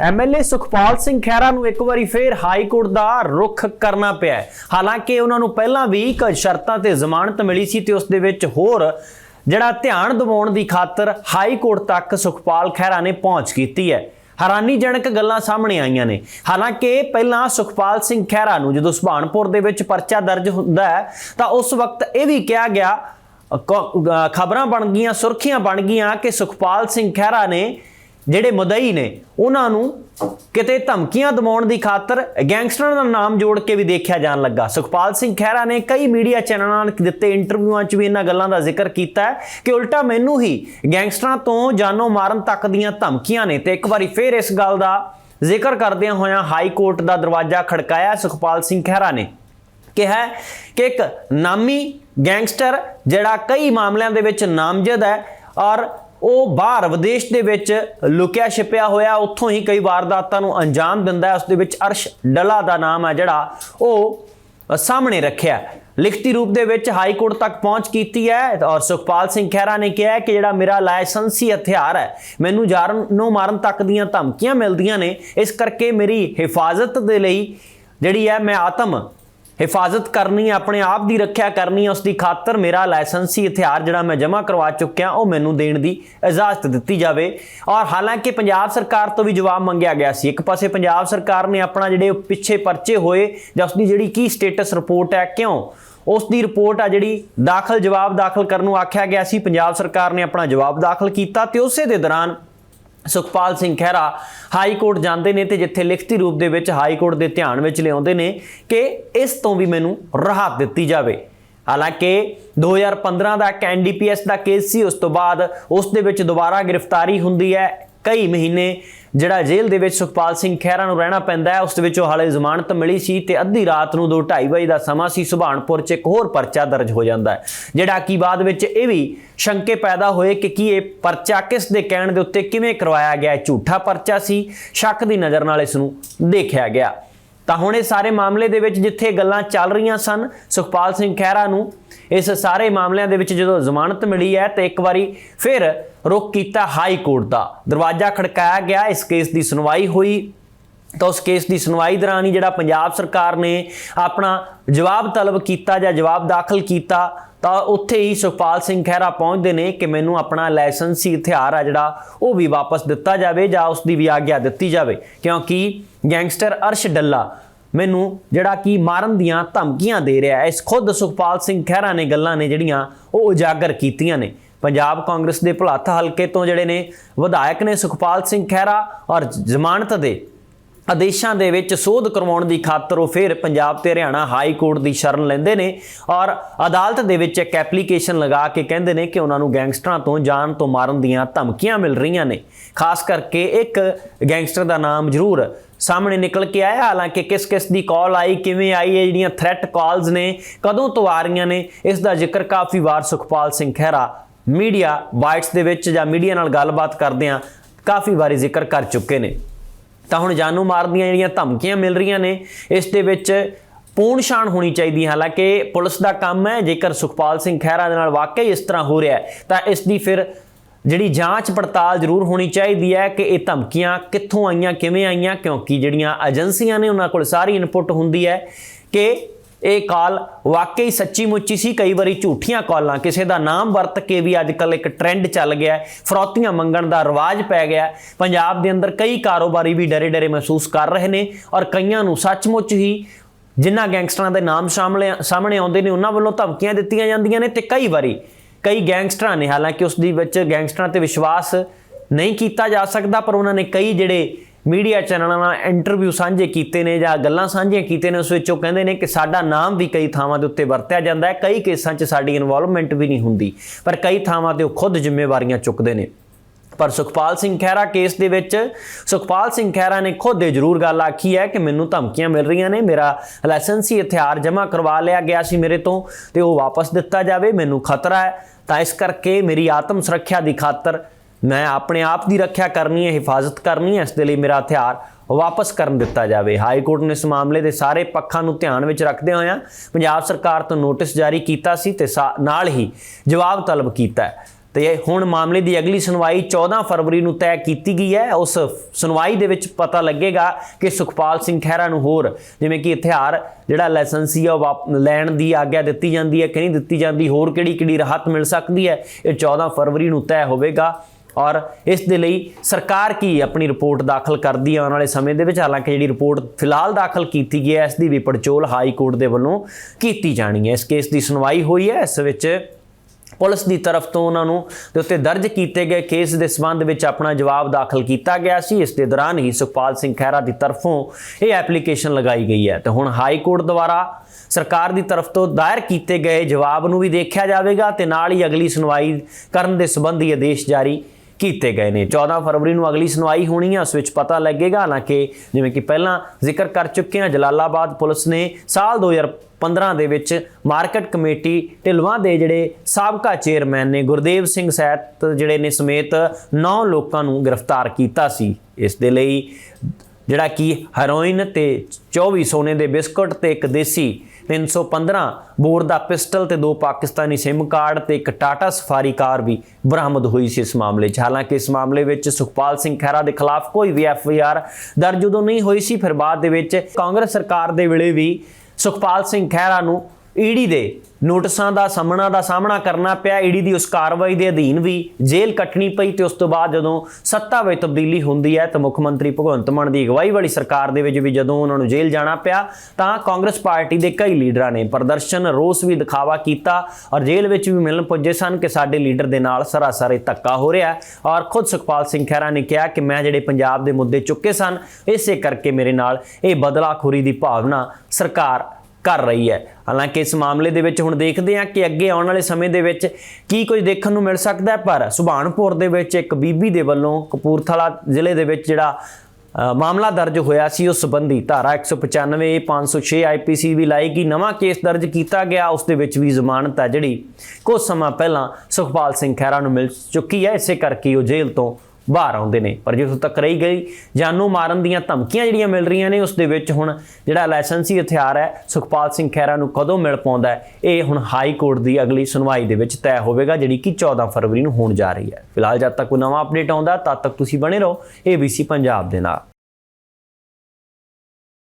MLA Sukhpal Singh Khaira ਨੂੰ ਇੱਕ ਵਾਰੀ ਫੇਰ ਹਾਈ ਕੋਰਟ ਦਾ ਰੁਖ ਕਰਨਾ ਪਿਆ ਹਾਲਾਂਕਿ ਉਹਨਾਂ ਨੂੰ ਪਹਿਲਾਂ ਵੀ ਇੱਕ ਸ਼ਰਤਾਂ ਤੇ ਜ਼ਮਾਨਤ ਮਿਲੀ ਸੀ ਤੇ ਉਸ ਦੇ ਵਿੱਚ ਹੋਰ ਜਿਹੜਾ ਧਿਆਨ ਦਿਵਾਉਣ ਦੀ ਖਾਤਰ ਹਾਈ ਕੋਰਟ ਤੱਕ ਸੁਖਪਾਲ ਖਹਿਰਾ ਨੇ ਪਹੁੰਚ ਕੀਤੀ ਹੈ। ਹੈਰਾਨੀਜਨਕ ਗੱਲਾਂ ਸਾਹਮਣੇ ਆਈਆਂ ਨੇ। ਹਾਲਾਂਕਿ ਪਹਿਲਾਂ ਸੁਖਪਾਲ ਸਿੰਘ ਖਹਿਰਾ ਨੂੰ ਜਦੋਂ ਸੁਭਾਨਪੁਰ ਦੇ ਵਿੱਚ ਪਰਚਾ ਦਰਜ ਹੁੰਦਾ ਹੈ, ਤਾਂ ਉਸ ਵਕਤ ਇਹ ਵੀ ਕਿਹਾ ਗਿਆ ਖਬਰਾਂ ਬਣ ਗਈਆਂ, ਸੁਰਖੀਆਂ ਬਣ ਗਈਆਂ ਕਿ ਸੁਖਪਾਲ ਸਿੰਘ ਖਹਿਰਾ ਨੇ ਜਿਹੜੇ ਮਦਈ ਨੇ, ਉਹਨਾਂ ਨੂੰ ਕਿਤੇ ਧਮਕੀਆਂ ਦਿਵਾਉਣ ਦੀ ਖਾਤਰ ਗੈਂਗਸਟਰਾਂ ਦਾ ਨਾਮ ਜੋੜ ਕੇ ਵੀ ਦੇਖਿਆ ਜਾਣ ਲੱਗਾ। ਸੁਖਪਾਲ ਸਿੰਘ ਖਹਿਰਾ ਨੇ ਕਈ ਮੀਡੀਆ ਚੈਨਲਾਂ ਨਾਲ ਦਿੱਤੇ ਇੰਟਰਵਿਊਆਂ 'ਚ ਵੀ ਇਹਨਾਂ ਗੱਲਾਂ ਦਾ ਜ਼ਿਕਰ ਕੀਤਾ ਕਿ ਉਲਟਾ ਮੈਨੂੰ ਹੀ ਗੈਂਗਸਟਰਾਂ ਤੋਂ ਜਾਨੋਂ ਮਾਰਨ ਤੱਕ ਦੀਆਂ ਧਮਕੀਆਂ ਨੇ ਤੇ ਇੱਕ ਵਾਰੀ ਫੇਰ ਇਸ ਗੱਲ ਦਾ ਜ਼ਿਕਰ ਕਰਦਿਆਂ ਹੋਇਆਂ ਹਾਈ ਕੋਰਟ ਦਾ ਦਰਵਾਜ਼ਾ ਖੜਕਾਇਆ, ਸੁਖਪਾਲ ਸਿੰਘ ਖਹਿਰਾ ਨੇ। ਕਿਹਾ ਕਿ ਇੱਕ ਨਾਮੀ ਗੈਂਗਸਟਰ ਜਿਹੜਾ ਕਈ ਮਾਮਲਿਆਂ ਦੇ ਵਿੱਚ ਨਾਮਜ਼ਦ ਹੈ ਔਰ ਉਹ ਬਾਹਰ ਵਿਦੇਸ਼ ਦੇ ਵਿੱਚ ਲੁਕਿਆ ਛਿਪਿਆ ਹੋਇਆ, ਉੱਥੋਂ ਹੀ ਕਈ ਵਾਰਦਾਤਾਂ ਨੂੰ ਅੰਜਾਮ ਦਿੰਦਾ ਹੈ, ਉਸ ਦੇ ਵਿੱਚ ਅਰਸ਼ ਡਲਾ ਦਾ ਨਾਮ ਹੈ, ਜਿਹੜਾ ਉਹ ਸਾਹਮਣੇ ਰੱਖਿਆ ਲਿਖਤੀ ਰੂਪ ਦੇ ਵਿੱਚ ਹਾਈ ਕੋਰਟ ਤੱਕ ਪਹੁੰਚ ਕੀਤੀ ਹੈ ਔਰ ਸੁਖਪਾਲ ਸਿੰਘ ਖਹਿਰਾ ਨੇ ਕਿਹਾ ਕਿ ਜਿਹੜਾ ਮੇਰਾ ਲਾਇਸੈਂਸੀ ਹਥਿਆਰ ਹੈ, ਮੈਨੂੰ ਜਾਰਨ ਨੂੰ ਮਾਰਨ ਤੱਕ ਦੀਆਂ ਧਮਕੀਆਂ ਮਿਲਦੀਆਂ ਨੇ, ਇਸ ਕਰਕੇ ਮੇਰੀ ਹਿਫਾਜ਼ਤ ਦੇ ਲਈ ਜਿਹੜੀ ਹੈ, ਮੈਂ ਆਤਮ ਹਿਫਾਜ਼ਤ ਕਰਨੀ ਹੈ, ਆਪਣੇ ਆਪ ਦੀ ਰੱਖਿਆ ਕਰਨੀ ਹੈ ਉਸ ਦੀ ਖਾਤਰ ਮੇਰਾ ਲਾਇਸੈਂਸੀ ਹਥਿਆਰ ਜਿਹੜਾ ਮੈਂ ਜਮ੍ਹਾਂ ਕਰਵਾ ਚੁੱਕਿਆ, ਉਹ ਮੈਨੂੰ ਦੇਣ ਦੀ ਇਜਾਜ਼ਤ ਦਿੱਤੀ ਜਾਵੇ। ਔਰ ਹਾਲਾਂਕਿ ਪੰਜਾਬ ਸਰਕਾਰ ਤੋਂ ਵੀ ਜਵਾਬ ਮੰਗਿਆ ਗਿਆ ਸੀ। ਇੱਕ ਪਾਸੇ ਪੰਜਾਬ ਸਰਕਾਰ ਨੇ ਆਪਣਾ ਜਿਹੜੇ ਪਿੱਛੇ ਪਰਚੇ ਹੋਏ ਜਾਂ ਉਸ ਦੀ ਜਿਹੜੀ ਕੀ ਸਟੇਟਸ ਰਿਪੋਰਟ ਹੈ, ਕਿਉਂ? ਉਸ ਦੀ ਰਿਪੋਰਟ ਆ ਜਿਹੜੀ ਦਾਖਲ ਜਵਾਬ ਦਾਖਲ ਕਰਨ ਨੂੰ ਆਖਿਆ ਗਿਆ ਸੀ। ਪੰਜਾਬ ਸਰਕਾਰ ਨੇ ਆਪਣਾ ਜਵਾਬ ਦਾਖਲ ਕੀਤਾ ਤੇ ਉਸੇ ਦੇ ਦੌਰਾਨ ਸੁਖਪਾਲ ਸਿੰਘ ਖਹਿਰਾ ਹਾਈ ਕੋਰਟ ਜਾਂਦੇ ਨੇ ਤੇ ਜਿੱਥੇ ਲਿਖਤੀ ਰੂਪ ਦੇ ਵਿੱਚ ਹਾਈ ਕੋਰਟ ਦੇ ਧਿਆਨ ਵਿੱਚ ਲਿਆਉਂਦੇ ਨੇ ਕਿ ਇਸ ਤੋਂ ਵੀ ਮੈਨੂੰ ਰਾਹਤ ਦਿੱਤੀ ਜਾਵੇ। ਹਾਲਾਂਕਿ 2015 ਦਾ ਇੱਕ ਐਨਡੀਪੀਐਸ ਦਾ ਕੇਸ ਸੀ, ਉਸ ਤੋਂ ਬਾਅਦ ਉਸ ਦੇ ਵਿੱਚ ਦੁਬਾਰਾ ਗ੍ਰਿਫਤਾਰੀ ਹੁੰਦੀ ਹੈ। ਕਈ ਮਹੀਨੇ ਜਿਹੜਾ ਜੇਲ੍ਹ ਦੇ ਵਿੱਚ ਸੁਖਪਾਲ ਸਿੰਘ ਖਹਿਰਾ ਨੂੰ ਰਹਿਣਾ ਪੈਂਦਾ ਹੈ, ਉਸ ਦੇ ਵਿੱਚੋਂ ਹਾਲੇ ਜ਼ਮਾਨਤ ਮਿਲੀ ਸੀ ਤੇ ਅੱਧੀ ਰਾਤ ਨੂੰ 2:30 ਵਜੇ ਦਾ ਸਮਾਂ ਸੀ, ਸੁਭਾਨਪੁਰ 'ਚ ਇੱਕ ਹੋਰ ਪਰਚਾ ਦਰਜ ਹੋ ਜਾਂਦਾ ਹੈ, ਜਿਹੜਾ ਕਿ ਬਾਅਦ ਵਿੱਚ ਇਹ ਵੀ ਸ਼ੰਕੇ ਪੈਦਾ ਹੋਏ ਕਿ ਕੀ ਇਹ ਪਰਚਾ ਕਿਸ ਦੇ ਕਹਿਣ ਦੇ ਉੱਤੇ ਕਿਵੇਂ ਕਰਵਾਇਆ ਗਿਆ ਝੂਠਾ ਪਰਚਾ ਸੀ, ਸ਼ੱਕ ਦੀ ਨਜ਼ਰ ਨਾਲ ਇਸ ਨੂੰ ਦੇਖਿਆ ਗਿਆ। ਤਾਂ ਹੁਣ ਇਹ ਸਾਰੇ ਮਾਮਲੇ ਦੇ ਵਿੱਚ ਜਿੱਥੇ ਗੱਲਾਂ ਚੱਲ ਰਹੀਆਂ ਸਨ, ਸੁਖਪਾਲ ਸਿੰਘ ਖਹਿਰਾ ਨੂੰ ਇਸ ਸਾਰੇ ਮਾਮਲਿਆਂ ਦੇ ਵਿੱਚ ਜਦੋਂ ਜ਼ਮਾਨਤ ਮਿਲੀ ਹੈ ਤੇ ਇੱਕ ਵਾਰੀ ਫਿਰ ਰੁਕ ਕੀਤਾ ਹਾਈ ਕੋਰਟ ਦਾ। ਦਰਵਾਜ਼ਾ ਖੜਕਾਇਆ ਗਿਆ, ਇਸ ਕੇਸ ਦੀ ਸੁਣਵਾਈ ਹੋਈ। ਤਾਂ ਉਸ ਕੇਸ ਦੀ ਸੁਣਵਾਈ ਦੌਰਾਨ ਹੀ ਜਿਹੜਾ ਪੰਜਾਬ ਸਰਕਾਰ ਨੇ ਆਪਣਾ ਜਵਾਬ ਤਲਬ ਕੀਤਾ ਜਾਂ ਜਵਾਬ ਦਾਖਲ ਕੀਤਾ, ਤਾਂ ਉੱਥੇ ਹੀ ਸੁਖਪਾਲ ਸਿੰਘ ਖਹਿਰਾ ਪਹੁੰਚਦੇ ਨੇ ਕਿ ਮੈਨੂੰ ਆਪਣਾ ਲਾਇਸੈਂਸੀ ਹਥਿਆਰ ਆ ਜਿਹੜਾ, ਉਹ ਵੀ ਵਾਪਸ ਦਿੱਤਾ ਜਾਵੇ ਜਾਂ ਉਸ ਦੀ ਵੀ ਆਗਿਆ ਦਿੱਤੀ ਜਾਵੇ। ਕਿਉਂਕਿ ਗੈਂਗਸਟਰ ਅਰਸ਼ ਡੱਲਾ ਮੈਨੂੰ ਜਿਹੜਾ ਕਿ ਮਾਰਨ ਦੀਆਂ ਧਮਕੀਆਂ ਦੇ ਰਿਹਾ ਹੈ। ਇਸ ਖੁਦ ਸੁਖਪਾਲ ਸਿੰਘ ਖਹਿਰਾ ਨੇ ਗੱਲਾਂ ਨੇ ਜਿਹੜੀਆਂ ਉਹ ਉਜਾਗਰ ਕੀਤੀਆਂ ਨੇ। ਪੰਜਾਬ ਕਾਂਗਰਸ ਦੇ ਭੁਲੱਥ ਹਲਕੇ ਤੋਂ ਜਿਹੜੇ ਨੇ, ਵਿਧਾਇਕ ਨੇ ਸੁਖਪਾਲ ਸਿੰਘ ਖਹਿਰਾ ਔਰ ਜ਼ਮਾਨਤ ਦੇ ਆਦੇਸ਼ਾਂ ਦੇ ਵਿੱਚ ਸੋਧ ਕਰਵਾਉਣ ਦੀ ਖਾਤਰ ਉਹ ਫਿਰ ਪੰਜਾਬ ਤੇ ਹਰਿਆਣਾ ਹਾਈ ਕੋਰਟ ਦੀ ਸ਼ਰਨ ਲੈਂਦੇ ਨੇ ਔਰ ਅਦਾਲਤ ਦੇ ਵਿੱਚ ਇੱਕ ਐਪਲੀਕੇਸ਼ਨ ਲਗਾ ਕੇ ਕਹਿੰਦੇ ਨੇ ਕਿ ਉਹਨਾਂ ਨੂੰ ਗੈਂਗਸਟਰਾਂ ਤੋਂ, ਜਾਨ ਤੋਂ ਮਾਰਨ ਦੀਆਂ ਧਮਕੀਆਂ ਮਿਲ ਰਹੀਆਂ ਨੇ। ਖਾਸ ਕਰਕੇ ਇੱਕ ਗੈਂਗਸਟਰ ਦਾ ਨਾਮ ਜ਼ਰੂਰ ਸਾਹਮਣੇ ਨਿਕਲ ਕੇ ਆਇਆ। ਹਾਲਾਂਕਿ ਕਿਸ ਕਿਸ ਦੀ ਕਾਲ ਆਈ, ਕਿਵੇਂ ਆਈ ਹੈ ਜਿਹੜੀਆਂ ਥ੍ਰੈਟ ਕਾਲਸ ਨੇ, ਕਦੋਂ ਤੋਂ ਆ ਰਹੀਆਂ ਨੇ, ਇਸ ਦਾ ਜ਼ਿਕਰ ਕਾਫੀ ਵਾਰ ਸੁਖਪਾਲ ਸਿੰਘ ਖਹਿਰਾ ਮੀਡੀਆ ਬਾਈਟਸ ਦੇ ਵਿੱਚ ਜਾਂ ਮੀਡੀਆ ਨਾਲ ਗੱਲਬਾਤ ਕਰਦਿਆਂ ਕਾਫੀ ਵਾਰੀ ਜ਼ਿਕਰ ਕਰ ਚੁੱਕੇ ਨੇ। ਤਾਂ ਹੁਣ ਜਾਨੂ ਮਾਰਨ ਦੀਆਂ ਜਿਹੜੀਆਂ ਧਮਕੀਆਂ ਮਿਲ ਰਹੀਆਂ ਨੇ, ਇਸ ਦੇ ਵਿੱਚ ਪੂਰਨ ਸ਼ਾਨ ਹੋਣੀ ਚਾਹੀਦੀ ਹੈ। ਹਾਲਾਂਕਿ ਪੁਲਿਸ ਦਾ ਕੰਮ ਹੈ, ਜੇਕਰ ਸੁਖਪਾਲ ਸਿੰਘ ਖਹਿਰਾ ਦੇ ਨਾਲ ਵਾਕਈ ਇਸ ਤਰ੍ਹਾਂ ਹੋ ਰਿਹਾ ਤਾਂ ਇਸ ਦੀ ਫਿਰ ਜਿਹੜੀ ਜਾਂਚ ਪੜਤਾਲ ਜ਼ਰੂਰ ਹੋਣੀ ਚਾਹੀਦੀ ਹੈ ਕਿ ਇਹ ਧਮਕੀਆਂ ਕਿੱਥੋਂ ਆਈਆਂ, ਕਿਵੇਂ ਆਈਆਂ, ਕਿਉਂਕਿ ਜਿਹੜੀਆਂ ਏਜੰਸੀਆਂ ਨੇ ਉਹਨਾਂ ਕੋਲ ਸਾਰੀ ਇਨਪੁਟ ਹੁੰਦੀ ਹੈ ਕਿ ਇਹ ਕਾਲ ਵਾਕਈ ਸੱਚੀ ਮੁੱਚੀ ਸੀ। ਕਈ ਵਾਰੀ ਝੂਠੀਆਂ ਕਾਲਾਂ, ਕਿਸੇ ਦਾ ਨਾਮ ਵਰਤ ਕੇ ਵੀ ਅੱਜ ਕੱਲ ਇੱਕ ਟ੍ਰੈਂਡ ਚੱਲ ਗਿਆ ਫਰੋਤੀਆਂ ਮੰਗਣ ਦਾ ਰਿਵਾਜ ਪੈ ਗਿਆ ਪੰਜਾਬ ਦੇ ਅੰਦਰ ਕਈ ਕਾਰੋਬਾਰੀ ਵੀ ਡਰੇ ਡਰੇ ਮਹਿਸੂਸ ਕਰ ਰਹੇ ਨੇ ਔਰ ਕਈਆਂ ਨੂੰ ਸੱਚਮੁੱਚ ਹੀ ਜਿਨ੍ਹਾਂ ਗੈਂਗਸਟਰਾਂ ਦੇ ਨਾਮ ਸਾਹਮਣੇ ਸਾਹਮਣੇ ਆਉਂਦੇ ਨੇ, ਉਹਨਾਂ ਵੱਲੋਂ ਧਮਕੀਆਂ ਦਿੱਤੀਆਂ ਜਾਂਦੀਆਂ ਨੇ ਤੇ ਕਈ ਵਾਰੀ ਕਈ ਗੈਂਗਸਟਰਾਂ ਨੇ, ਹਾਲਾਂਕਿ ਉਸ ਦੀ ਵਿੱਚ ਗੈਂਗਸਟਰਾਂ ਤੇ ਵਿਸ਼ਵਾਸ ਨਹੀਂ ਕੀਤਾ ਜਾ ਸਕਦਾ, ਪਰ ਉਹਨਾਂ ਨੇ ਕਈ ਜਿਹੜੇ ਮੀਡੀਆ ਚੈਨਲਾਂ ਨਾਲ ਇੰਟਰਵਿਊ ਸਾਂਝੇ ਕੀਤੇ ਨੇ ਜਾਂ ਗੱਲਾਂ ਸਾਂਝੀਆਂ ਕੀਤੇ ਨੇ, ਉਸ ਵਿੱਚ ਉਹ ਕਹਿੰਦੇ ਨੇ ਕਿ ਸਾਡਾ ਨਾਮ ਵੀ ਕਈ ਥਾਵਾਂ ਦੇ ਉੱਤੇ ਵਰਤਿਆ ਜਾਂਦਾ ਹੈ, ਕਈ ਕੇਸਾਂ 'ਚ ਸਾਡੀ ਇਨਵੋਲਵਮੈਂਟ ਵੀ ਨਹੀਂ ਹੁੰਦੀ, ਪਰ ਕਈ ਥਾਵਾਂ ਤੇ ਉਹ ਖੁਦ ਜ਼ਿੰਮੇਵਾਰੀਆਂ ਚੁੱਕਦੇ ਨੇ। ਪਰ ਸੁਖਪਾਲ ਸਿੰਘ ਖਹਿਰਾ ਕੇਸ ਦੇ ਵਿੱਚ, ਸੁਖਪਾਲ ਸਿੰਘ ਖਹਿਰਾ ਨੇ ਖੁਦ ਇਹ ਜ਼ਰੂਰ ਗੱਲ ਆਖੀ ਹੈ ਕਿ ਮੈਨੂੰ ਧਮਕੀਆਂ ਮਿਲ ਰਹੀਆਂ ਨੇ, ਮੇਰਾ ਲਾਇਸੈਂਸੀ ਹਥਿਆਰ ਜਮ੍ਹਾਂ ਕਰਵਾ ਲਿਆ ਗਿਆ ਸੀ ਮੇਰੇ ਤੋਂ ਤੇ ਉਹ ਵਾਪਸ ਦਿੱਤਾ ਜਾਵੇ, ਮੈਨੂੰ ਖਤਰਾ ਹੈ। ਤਾਂ ਇਸ ਕਰਕੇ ਮੇਰੀ ਆਤਮ ਸੁਰੱਖਿਆ ਦੀ ਖਾਤਰ ਮੈਂ ਆਪਣੇ ਆਪ ਦੀ ਰੱਖਿਆ ਕਰਨੀ ਹੈ, ਹਿਫਾਜ਼ਤ ਕਰਨੀ ਹੈ, ਇਸ ਦੇ ਲਈ ਮੇਰਾ ਹਥਿਆਰ ਵਾਪਸ ਕਰਨ ਦਿੱਤਾ ਜਾਵੇ। ਹਾਈ ਕੋਰਟ ਨੇ ਇਸ ਮਾਮਲੇ ਦੇ ਸਾਰੇ ਪੱਖਾਂ ਨੂੰ ਧਿਆਨ ਵਿੱਚ ਰੱਖਦੇ ਹੋਇਆਂ ਪੰਜਾਬ ਸਰਕਾਰ ਤੋਂ ਨੋਟਿਸ ਜਾਰੀ ਕੀਤਾ ਸੀ ਤੇ ਸਾ- ਨਾਲ ਹੀ ਜਵਾਬ ਤਲਬ ਕੀਤਾ ਤੇ ਹੁਣ ਮਾਮਲੇ ਦੀ ਅਗਲੀ ਸੁਣਵਾਈ 14 ਫਰਵਰੀ ਨੂੰ ਤੈਅ ਕੀਤੀ ਗਈ ਹੈ। ਉਸ ਸੁਣਵਾਈ ਦੇ ਵਿੱਚ ਪਤਾ ਲੱਗੇਗਾ ਕਿ ਸੁਖਪਾਲ ਸਿੰਘ ਖਹਿਰਾ ਨੂੰ ਹੋਰ ਜਿਵੇਂ ਕਿ ਹਥਿਆਰ ਜਿਹੜਾ ਲਾਇਸੈਂਸੀ ਆ ਉਹ ਵਾਪ- ਲੈਣ ਦੀ ਆਗਿਆ ਦਿੱਤੀ ਜਾਂਦੀ ਹੈ ਕਿ ਨਹੀਂ ਦਿੱਤੀ ਜਾਂਦੀ, ਹੋਰ ਕਿਹੜੀ ਕਿਹੜੀ ਰਾਹਤ ਮਿਲ ਸਕਦੀ ਹੈ, ਇਹ 14 ਫਰਵਰੀ ਨੂੰ ਤੈਅ ਹੋਵੇਗਾ। ਔਰ ਇਸ ਦੇ ਲਈ ਸਰਕਾਰ ਕੀ ਆਪਣੀ ਰਿਪੋਰਟ ਦਾਖਲ ਕਰਦੀ ਹੈ ਆਉਣ ਵਾਲੇ ਸਮੇਂ ਦੇ ਵਿੱਚ? ਹਾਲਾਂਕਿ ਜਿਹੜੀ ਰਿਪੋਰਟ ਫਿਲਹਾਲ ਦਾਖਲ ਕੀਤੀ ਗਈ ਹੈ, ਇਸ ਦੀ ਵੀ ਪੜਚੋਲ ਹਾਈ ਕੋਰਟ ਦੇ ਵੱਲੋਂ ਕੀਤੀ ਜਾਣੀ ਹੈ। ਇਸ ਕੇਸ ਦੀ ਸੁਣਵਾਈ ਹੋਈ ਹੈ। ਇਸ ਵਿੱਚ ਪੁਲਿਸ ਦੀ ਤਰਫ ਤੋਂ ਉਹਨਾਂ ਨੂੰ ਦੇ ਉੱਤੇ ਦਰਜ ਕੀਤੇ ਗਏ ਕੇਸ ਦੇ ਸਬੰਧ ਵਿੱਚ ਆਪਣਾ ਜਵਾਬ ਦਾਖਲ ਕੀਤਾ ਗਿਆ ਸੀ। ਇਸ ਦੇ ਦੌਰਾਨ ਹੀ ਸੁਖਪਾਲ ਸਿੰਘ ਖਹਿਰਾ ਦੀ ਤਰਫੋਂ ਇਹ ਐਪਲੀਕੇਸ਼ਨ ਲਗਾਈ ਗਈ ਹੈ। ਤੇ ਹੁਣ ਹਾਈ ਕੋਰਟ ਦੁਆਰਾ ਸਰਕਾਰ ਦੀ ਤਰਫ ਤੋਂ ਦਾਇਰ ਕੀਤੇ ਗਏ ਜਵਾਬ ਨੂੰ ਵੀ ਦੇਖਿਆ ਜਾਵੇਗਾ ਤੇ ਨਾਲ ਹੀ ਅਗਲੀ ਸੁਣਵਾਈ ਕਰਨ ਦੇ ਸੰਬੰਧੀ ਆਦੇਸ਼ ਜਾਰੀ ਕੀਤੇ ਗਏ ਨੇ। 14 ਫਰਵਰੀ ਨੂੰ ਅਗਲੀ ਸੁਣਵਾਈ ਹੋਣੀ ਹੈ ਉਸ ਵਿੱਚ ਪਤਾ ਲੱਗੇਗਾ। ਹਾਲਾਂਕਿ ਜਿਵੇਂ ਕਿ ਪਹਿਲਾਂ ਜ਼ਿਕਰ ਕਰ ਚੁੱਕੇ ਹਾਂ, ਜਲਾਲਾਬਾਦ ਪੁਲਿਸ ਨੇ ਸਾਲ 2015 ਦੇ ਵਿੱਚ ਮਾਰਕੀਟ ਕਮੇਟੀ ਢਿਲਵਾਂ ਦੇ ਜਿਹੜੇ ਸਾਬਕਾ ਚੇਅਰਮੈਨ ਨੇ, ਗੁਰਦੇਵ ਸਿੰਘ ਸਹਿਤ ਜਿਹੜੇ ਨੇ ਸਮੇਤ 9 ਲੋਕਾਂ ਨੂੰ ਗ੍ਰਿਫਤਾਰ ਕੀਤਾ ਸੀ। ਇਸ ਦੇ ਲਈ ਜਿਹੜਾ ਕਿ ਹੈਰੋਇਨ ਤੇ 24 ਸੋਨੇ ਦੇ ਬਿਸਕੁਟ ਤੇ ਇੱਕ ਦੇਸੀ 315 ਬੋਰ ਦਾ ਪਿਸਟਲ ਤੇ ਦੋ ਪਾਕਿਸਤਾਨੀ ਸਿਮ ਕਾਰਡ ਤੇ ਇੱਕ ਟਾਟਾ ਸਫਾਰੀ ਕਾਰ ਵੀ ਬਰਾਮਦ ਹੋਈ ਸੀ ਇਸ ਮਾਮਲੇ 'ਚ। ਹਾਲਾਂਕਿ ਇਸ ਮਾਮਲੇ ਵਿੱਚ ਸੁਖਪਾਲ ਸਿੰਘ ਖਹਿਰਾ ਦੇ ਖਿਲਾਫ ਕੋਈ ਵੀ ਐਫ ਆਈ ਆਰ ਦਰਜ ਉਦੋਂ ਨਹੀਂ ਹੋਈ ਸੀ, ਫਿਰ ਬਾਅਦ ਦੇ ਵਿੱਚ ਕਾਂਗਰਸ ਸਰਕਾਰ ਦੇ ਵੇਲੇ ਵੀ ਸੁਖਪਾਲ ਸਿੰਘ ਖਹਿਰਾ ਨੂੰ ਈਡੀ ਦੇ ਨੋਟਿਸਾਂ ਦਾ ਸਾਹਮਣਾ ਦਾ ਸਾਹਮਣਾ ਕਰਨਾ ਪਿਆ। ਈਡੀ ਦੀ ਉਸ ਕਾਰਵਾਈ ਦੇ ਅਧੀਨ ਵੀ ਜੇਲ੍ਹ ਕੱਟਣੀ ਪਈ ਤੇ ਉਸ ਤੋਂ ਬਾਅਦ ਜਦੋਂ ਸੱਤਾ ਵਿੱਚ ਤਬਦੀਲੀ ਹੁੰਦੀ ਹੈ ਤਾਂ ਮੁੱਖ ਮੰਤਰੀ ਭਗਵੰਤ ਮਾਨ ਦੀ ਅਗਵਾਈ ਵਾਲੀ ਸਰਕਾਰ ਦੇ ਵਿੱਚ ਵੀ ਜਦੋਂ ਉਹਨਾਂ ਨੂੰ ਜੇਲ੍ਹ ਜਾਣਾ ਪਿਆ ਤਾਂ ਕਾਂਗਰਸ ਪਾਰਟੀ ਦੇ ਕਈ ਲੀਡਰਾਂ ਨੇ ਪ੍ਰਦਰਸ਼ਨ, ਰੋਸ ਵੀ ਦਿਖਾਵਾ ਕੀਤਾ ਔਰ ਜੇਲ੍ਹ ਵਿੱਚ ਵੀ ਮਿਲਣ ਪੁੱਜੇ ਸਨ ਕਿ ਸਾਡੇ ਲੀਡਰ ਦੇ ਨਾਲ ਸਰਾਸਰ ਇਹ ਧੱਕਾ ਹੋ ਰਿਹਾ ਔਰ ਖੁਦ ਸੁਖਪਾਲ ਸਿੰਘ ਖਹਿਰਾ ਨੇ ਕਿਹਾ ਕਿ ਮੈਂ ਜਿਹੜੇ ਪੰਜਾਬ ਦੇ ਮੁੱਦੇ ਚੁੱਕੇ ਸਨ, ਇਸੇ ਕਰਕੇ ਮੇਰੇ ਨਾਲ ਇਹ ਬਦਲਾਖੋਰੀ ਦੀ ਭਾਵਨਾ ਸਰਕਾਰ ਕਰ ਰਹੀ ਹੈ। ਹਾਲਾਂਕਿ ਇਸ ਮਾਮਲੇ ਦੇ ਵਿੱਚ ਹੁਣ ਦੇਖਦੇ ਹਾਂ ਕਿ ਅੱਗੇ ਆਉਣ ਵਾਲੇ ਸਮੇਂ ਦੇ ਵਿੱਚ ਕੀ ਕੁਝ ਦੇਖਣ ਨੂੰ ਮਿਲ ਸਕਦਾ ਹੈ, ਪਰ ਸੁਭਾਨਪੁਰ ਦੇ ਵਿੱਚ ਇੱਕ ਬੀਬੀ ਦੇ ਵੱਲੋਂ ਕਪੂਰਥਲਾ ਜ਼ਿਲ੍ਹੇ ਦੇ ਵਿੱਚ ਜਿਹੜਾ ਮਾਮਲਾ ਦਰਜ ਹੋਇਆ ਸੀ, ਉਸ ਸੰਬੰਧੀ ਧਾਰਾ 195 506 ਆਈਪੀਸੀ ਵੀ ਲਾਈ ਗਈ। ਨਵਾਂ ਕੇਸ ਦਰਜ ਕੀਤਾ ਗਿਆ, ਉਸ ਦੇ ਵਿੱਚ ਵੀ ਜ਼ਮਾਨਤ ਹੈ ਜਿਹੜੀ ਕੁਝ ਸਮਾਂ ਪਹਿਲਾਂ ਸੁਖਪਾਲ ਸਿੰਘ ਖਹਿਰਾ ਨੂੰ ਮਿਲ ਚੁੱਕੀ ਹੈ। ਇਸੇ ਕਰਕੇ ਉਹ ਜੇਲ੍ਹ ਤੋਂ ਬਾਹਰ ਆਉਂਦੇ ਨੇ। ਪਰ ਜਿੱਥੋਂ ਤੱਕ ਰਹੀ ਗਈ, ਜਾਨੋਂ ਮਾਰਨ ਦੀਆਂ ਧਮਕੀਆਂ ਜਿਹੜੀਆਂ ਮਿਲ ਰਹੀਆਂ ਨੇ, ਉਸ ਦੇ ਵਿੱਚ ਹੁਣ ਜਿਹੜਾ ਲਾਇਸੈਂਸੀ ਹਥਿਆਰ ਹੈ, ਸੁਖਪਾਲ ਸਿੰਘ ਖਹਿਰਾ ਨੂੰ ਕਦੋਂ ਮਿਲ ਪਾਉਂਦਾ ਹੈ, ਇਹ ਹੁਣ ਹਾਈ ਕੋਰਟ ਦੀ ਅਗਲੀ ਸੁਣਵਾਈ ਦੇ ਵਿੱਚ ਤੈਅ ਹੋਵੇਗਾ, ਜਿਹੜੀ ਕਿ 14 ਫਰਵਰੀ ਨੂੰ ਹੋਣ ਜਾ ਰਹੀ ਹੈ। ਫਿਲਹਾਲ ਜਦ ਤੱਕ ਕੋਈ ਨਵਾਂ ਅਪਡੇਟ ਆਉਂਦਾ, ਤਦ ਤੱਕ ਤੁਸੀਂ ਬਣੇ ਰਹੋ ABC ਪੰਜਾਬ ਦੇ ਨਾਲ।